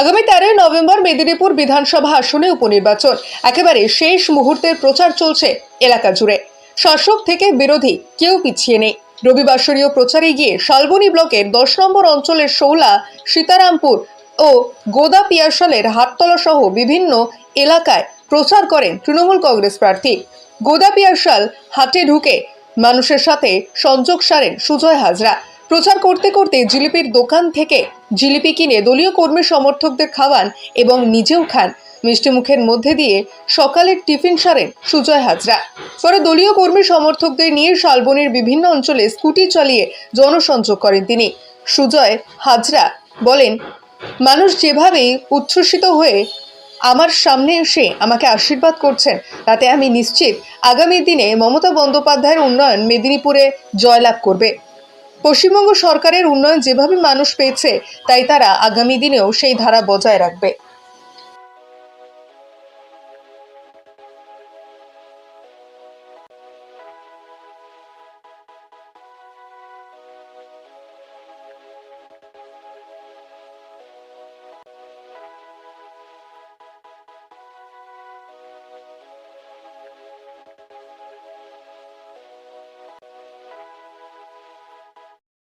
আগামী তেরোই নভেম্বর মেদিনীপুর বিধানসভা আসনে উপনির্বাচন। একেবারে শেষ মুহূর্তের প্রচার চলছে এলাকা জুড়ে। শাসক থেকে বিরোধী, কেউ পিছিয়ে নেই। রবিবাসরীয় প্রচারে গিয়ে শালবনী ব্লকের দশ নম্বর অঞ্চলের শৌলা, সীতারামপুর ও গোদা পিয়াশালের হাটতলা সহ বিভিন্ন এলাকায় প্রচার করেন তৃণমূল কংগ্রেস প্রার্থী। গোদা পিয়াশাল হাটে ঢুকে মানুষের সাথে সংযোগ সারেন সুজয় হাজরা। প্রচার করতে করতে জিলিপির দোকান থেকে জিলিপি কিনে দলীয় কর্মী সমর্থকদের খাওয়ান এবং নিজেও খান। মিষ্টি মুখের মধ্যে দিয়ে সকালের টিফিন সারেন সুজয় হাজরা। পরে দলীয় কর্মী সমর্থকদের নিয়ে শালবনির বিভিন্ন অঞ্চলে স্কুটি চালিয়ে জনসংযোগ করেন তিনি। সুজয় হাজরা বলেন, মানুষ যেভাবে উচ্ছ্বসিত হয়ে আমার সামনে এসে আমাকে আশীর্বাদ করছেন, তাতে আমি নিশ্চিত আগামী দিনে মমতা বন্দ্যোপাধ্যায়ের উন্নয়ন মেদিনীপুরে জয়লাভ করবে। পশ্চিমবঙ্গ সরকারের উন্নয়ন যেভাবে মানুষ পেয়েছে তাই তারা আগামী দিনেও সেই ধারা বজায় রাখবে।